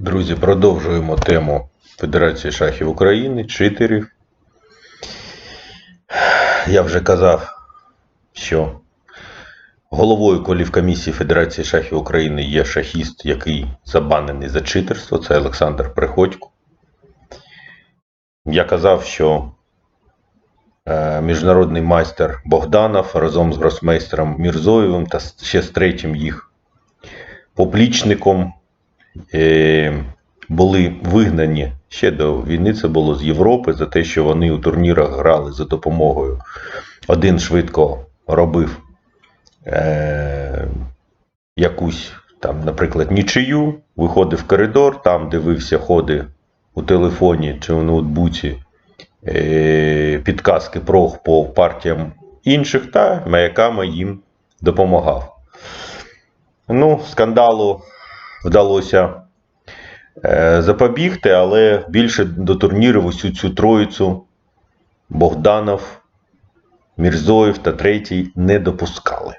Друзі, продовжуємо тему Федерації шахів України, читерів. Я вже казав, що головою колівкомісії Федерації шахів України є шахіст, який забанений за читерство. Це Олександр Приходько. Я казав, що е, міжнародний майстер Богданов разом з гросмейстером Мірзоєвим та ще з третім їх поплічником були вигнані ще до війни. Це було з Європи за те, що вони у турнірах грали за допомогою. Один швидко робив е, якусь там, наприклад, нічию, виходив в коридор, там дивився ходи у телефоні чи у ноутбуці е, підказки про по партіям інших та маяками їм допомагав. Ну, скандалу вдалося е, запобігти, але більше до турнірів усю цю троїцю Богданов, Мірзоєв та третій не допускали.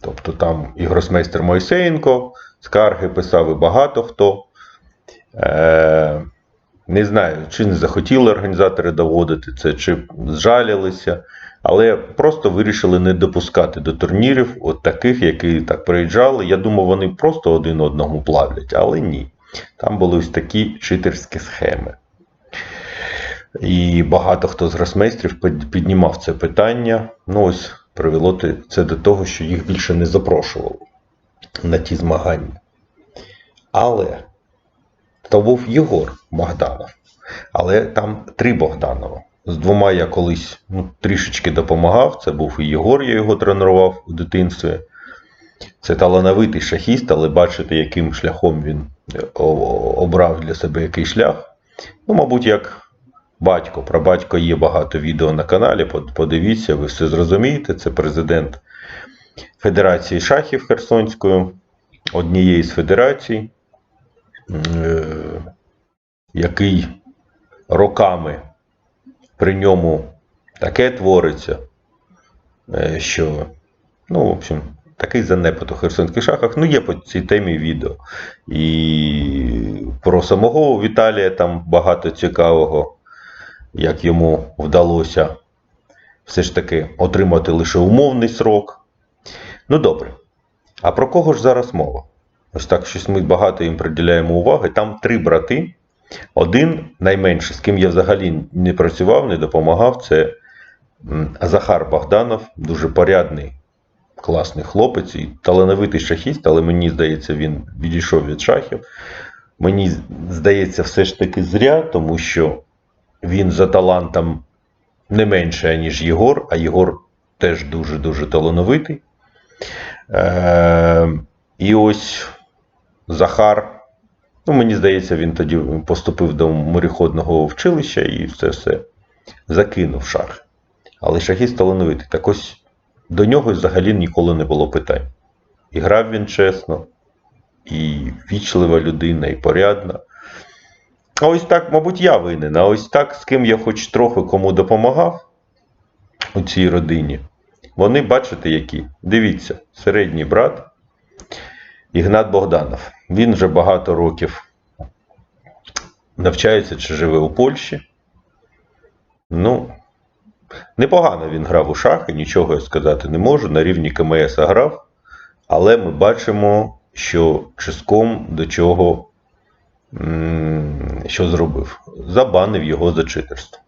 Тобто там і гросмейстер Мойсеєнко скарги писав і багато хто. Е, не знаю, чи не захотіли організатори доводити це, чи зжалілися, але просто вирішили не допускати до турнірів от таких, які так приїжджали. Я думав, вони просто один одному плавлять, але ні. Там були ось такі читерські схеми. І багато хто з гросмейстрів під- піднімав це питання. Ну, ось привело це до того, що їх більше не запрошували на ті змагання. Але то був Єгор Богданов. Але там три Богданова. Двома я колись ну, трішечки допомагав. Це був і Єгор, я його тренував у дитинстві. Це талановитий шахіст, але бачите, яким шляхом він е, обрав для себе який шлях. Ну, мабуть, як батько. Про батько є багато відео на каналі. Подивіться, ви все зрозумієте. Це президент Федерації шахів Херсонської, однієї з федерацій, е, який роками при ньому таке твориться, е, що, ну, в общем, такий занепад у херсонських шахах. Ну, є по цій темі відео. І про самого Віталія там багато цікавого, як йому вдалося все ж таки отримати лише умовний срок. Ну, добре. А про кого ж зараз мова? Ось так щось ми багато їм приділяємо уваги. Там три брати. Один найменший, з ким я взагалі не працював, не допомагав, це Захар Богданов, дуже порядний, класний хлопець і талановитий шахіст, але мені здається, він відійшов від шахів. Мені здається, все ж таки зря, тому що він за талантом не менше, ніж Єгор, а Єгор теж дуже-дуже талановитий. Е, і ось Захар. Ну, мені здається, він тоді поступив до мореходного вчилища і все все закинув шах. Але шахіст талановитий. Так ось до нього взагалі ніколи не було питань. І грав він чесно, і вічлива людина, і порядна. А ось так, мабуть, я винен. А ось так, з ким я хоч трохи кому допомагав у цій родині, вони бачите, які. Дивіться, середній брат Ігнат Богданов. Він вже багато років навчається чи живе у Польщі. Ну, непогано він грав у шахи, нічого я сказати не можу. На рівні КМС грав. Але ми бачимо, що Чиском до чого що зробив? Забанив його за читерство.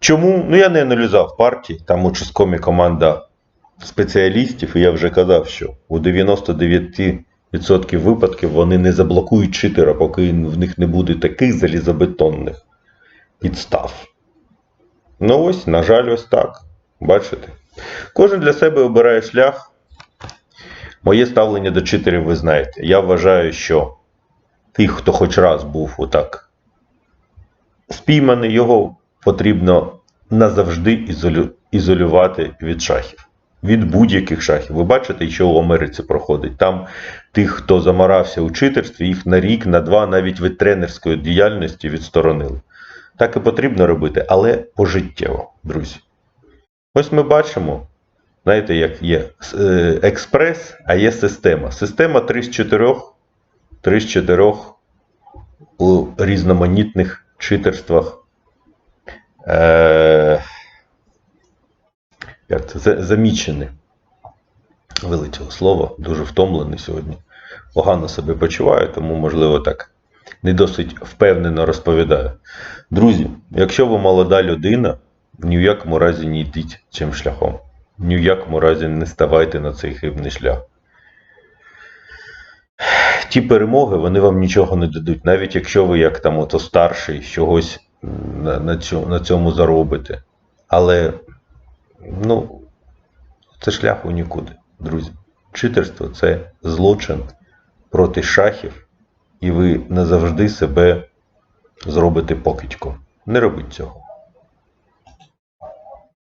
Чому? Ну, я не аналізував партії. Там у Чискомі команда спеціалістів, і я вже казав, що у 99% випадків вони не заблокують читера, поки в них не буде таких залізобетонних підстав. Ну ось, на жаль, ось так. Бачите? Кожен для себе обирає шлях. Моє ставлення до читерів ви знаєте. Я вважаю, що тих, хто хоч раз був отак спійманий, його потрібно назавжди ізолю... ізолювати від шахів. Від будь-яких шахів. Ви бачите, що в Америці проходить. Там тих, хто замарався у читерстві, їх на рік, на два, навіть від тренерської діяльності відсторонили. Так і потрібно робити, але пожиттєво, друзі. Ось ми бачимо, знаєте, як є е, експрес, а є система. Система 3 з 4, 3 з 4 у різноманітних читерствах. Е, як це? За- Замічений. Вилетіло слово, дуже втомлений сьогодні. Погано себе почуваю, тому, можливо, так не досить впевнено розповідаю. Друзі, якщо ви молода людина, ні в якому разі не йдіть цим шляхом. Ні в якому разі не ставайте на цей хибний шлях. Ті перемоги вони вам нічого не дадуть, навіть якщо ви, як там ото старший, чогось на, на цьому заробите. Але ну, це шлях у нікуди, друзі. Читерство це злочин проти шахів, і ви назавжди себе зробите покидьком. Не робіть цього.